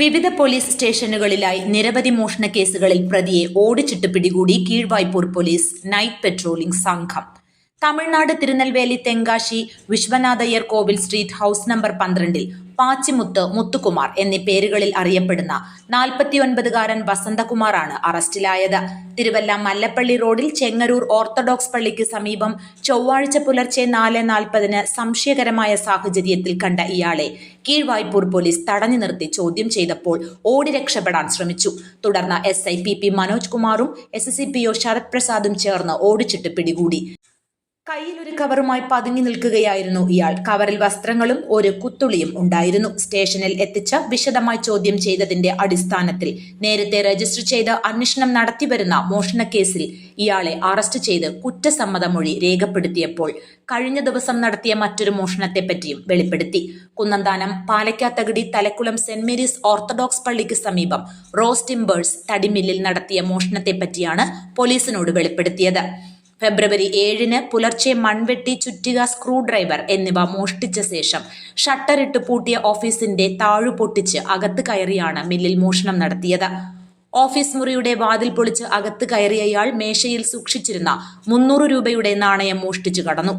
വിവിധ പോലീസ് സ്റ്റേഷനുകളിലായി നിരവധി മോഷണ കേസുകളിൽ പ്രതിയെ ഓടിച്ചിട്ട് പിടികൂടി കീഴ്വായ്പൂർ പോലീസ് നൈറ്റ് പെട്രോളിംഗ് സംഘം. Tamil Nadu Tirunelveli Tenkasi Viswanathayyar Kovil street house number പന്ത്രണ്ടിൽ പാച്ചിമുത്ത് മുത്തുകുമാർ എന്നീ പേരുകളിൽ അറിയപ്പെടുന്ന നാൽപ്പത്തിയൊൻപതുകാരൻ വസന്തകുമാറാണ് അറസ്റ്റിലായത്. തിരുവല്ല മല്ലപ്പള്ളി റോഡിൽ ചെങ്ങരൂർ ഓർത്തഡോക്സ് പള്ളിക്ക് സമീപം ചൊവ്വാഴ്ച പുലർച്ചെ നാല് നാൽപ്പതിന് സംശയകരമായ സാഹചര്യത്തിൽ കണ്ട ഇയാളെ കീഴ്വായ്പൂർ പോലീസ് തടഞ്ഞു നിർത്തി ചോദ്യം ചെയ്തപ്പോൾ ഓടി രക്ഷപ്പെടാൻ ശ്രമിച്ചു. തുടർന്ന് S I P P Manoj കുമാറും S S C P O Sharath പ്രസാദും ചേർന്ന് ഓടിച്ചിട്ട് പിടികൂടി. കയ്യിലൊരു കവറുമായി പതുങ്ങി നിൽക്കുകയായിരുന്നു ഇയാൾ. കവറിൽ വസ്ത്രങ്ങളും ഒരു കുത്തുളിയും ഉണ്ടായിരുന്നു. സ്റ്റേഷനിൽ എത്തിച്ച വിശദമായി ചോദ്യം ചെയ്തതിന്റെ അടിസ്ഥാനത്തിൽ നേരത്തെ രജിസ്റ്റർ ചെയ്ത് അന്വേഷണം നടത്തിവരുന്ന മോഷണ കേസിൽ ഇയാളെ അറസ്റ്റ് ചെയ്ത് കുറ്റസമ്മതമൊഴി രേഖപ്പെടുത്തിയപ്പോൾ കഴിഞ്ഞ ദിവസം നടത്തിയ മറ്റൊരു മോഷണത്തെ പറ്റിയും വെളിപ്പെടുത്തി. Kunnanthanam Palakkathakadi Thalakkulam Saint Mary's Orthodox പള്ളിക്ക് സമീപം റോസ് ടിംബേഴ്സ് തടിമില്ലിൽ നടത്തിയ മോഷണത്തെ പറ്റിയാണ് പോലീസിനോട് വെളിപ്പെടുത്തിയത്. ഫെബ്രുവരി ഏഴിന് പുലർച്ചെ മൺവെട്ടി ചുറ്റിക സ്ക്രൂ ഡ്രൈവർ എന്നിവ മോഷ്ടിച്ച ശേഷം ഷട്ടറിട്ട് പൂട്ടിയ ഓഫീസിന്റെ താഴു പൊട്ടിച്ച് അകത്ത് കയറിയാണ് മില്ലിൽ മോഷണം നടത്തിയത്. ഓഫീസ് മുറിയുടെ വാതിൽ പൊളിച്ച് അകത്ത് കയറിയ ഇയാൾ മേശയിൽ സൂക്ഷിച്ചിരുന്ന മുന്നൂറ് രൂപയുടെ നാണയം മോഷ്ടിച്ചു കടന്നു.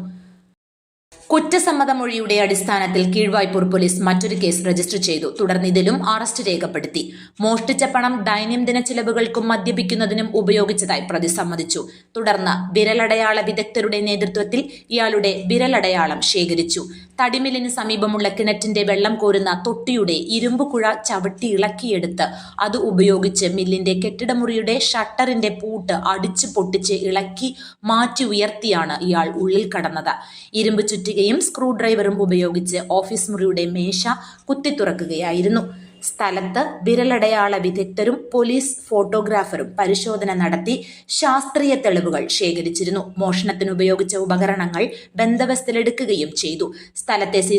കുറ്റസമ്മതമൊഴിയുടെ അടിസ്ഥാനത്തിൽ കീഴ്വായ്പൂർ പോലീസ് മറ്റൊരു കേസ് രജിസ്റ്റർ ചെയ്തു. തുടർന്ന് ഇതിലും അറസ്റ്റ് രേഖപ്പെടുത്തി. മോഷ്ടിച്ച പണം ദൈനംദിന ചെലവുകൾക്കും മദ്യപിക്കുന്നതിനും ഉപയോഗിച്ചതായി പ്രതി സമ്മതിച്ചു. തുടർന്ന് വിരലടയാള വിദഗ്ധരുടെ നേതൃത്വത്തിൽ ഇയാളുടെ വിരലടയാളം ശേഖരിച്ചു. തടിമില്ലിന് സമീപമുള്ള കിണറ്റിന്റെ വെള്ളം കോരുന്ന തൊട്ടിയുടെ ഇരുമ്പ് കുഴ ചവിട്ടി ഇളക്കിയെടുത്ത് അത് ഉപയോഗിച്ച് മില്ലിന്റെ കെട്ടിടമുറിയുടെ ഷട്ടറിന്റെ പൂട്ട് അടിച്ചു പൊട്ടിച്ച് ഇളക്കി മാറ്റി ഉയർത്തിയാണ് ഇയാൾ ഉള്ളിൽ കടന്നത്. ഇരുമ്പ് ചുറ്റികയും സ്ക്രൂ ഡ്രൈവറും ഉപയോഗിച്ച് ഓഫീസ് മുറിയുടെ മേശ കുത്തി തുറക്കുകയായിരുന്നു സ്ഥലത്ത് വിരലടയാള വിദഗ്ധരും പോലീസ് ഫോട്ടോഗ്രാഫറും പരിശോധന നടത്തി ശാസ്ത്രീയ തെളിവുകൾ ശേഖരിച്ചിരുന്നു. മോഷണത്തിന് ഉപയോഗിച്ച ഉപകരണങ്ങൾ ബന്ധവസ്ഥലെടുക്കുകയും ചെയ്തു. സ്ഥലത്തെ സി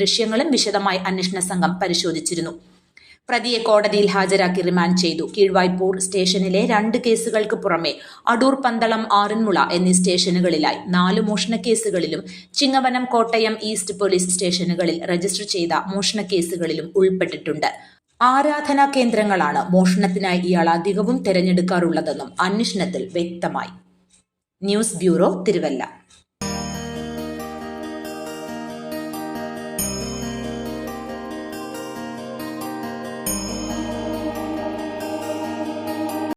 ദൃശ്യങ്ങളും വിശദമായി അന്വേഷണ സംഘം പരിശോധിച്ചിരുന്നു. പ്രതിയെ കോടതിയിൽ ഹാജരാക്കി റിമാൻഡ് ചെയ്തു. കീഴ്വായ്പൂർ സ്റ്റേഷനിലെ രണ്ട് കേസുകൾക്ക് പുറമെ അടൂർ പന്തളം ആറന്മുള എന്നീ സ്റ്റേഷനുകളിലായി നാല് മോഷണ കേസുകളിലും ചിങ്ങവനം കോട്ടയം ഈസ്റ്റ് പോലീസ് സ്റ്റേഷനുകളിൽ രജിസ്റ്റർ ചെയ്ത മോഷണ കേസുകളിലും ഉൾപ്പെട്ടിട്ടുണ്ട്. ആരാധനാ കേന്ദ്രങ്ങളാണ് മോഷണത്തിനായി ഇയാൾ അധികവും തിരഞ്ഞെടുക്കാറുള്ളതെന്നും അന്വേഷണത്തിൽ വ്യക്തമായി. News bureau Thiruvalla.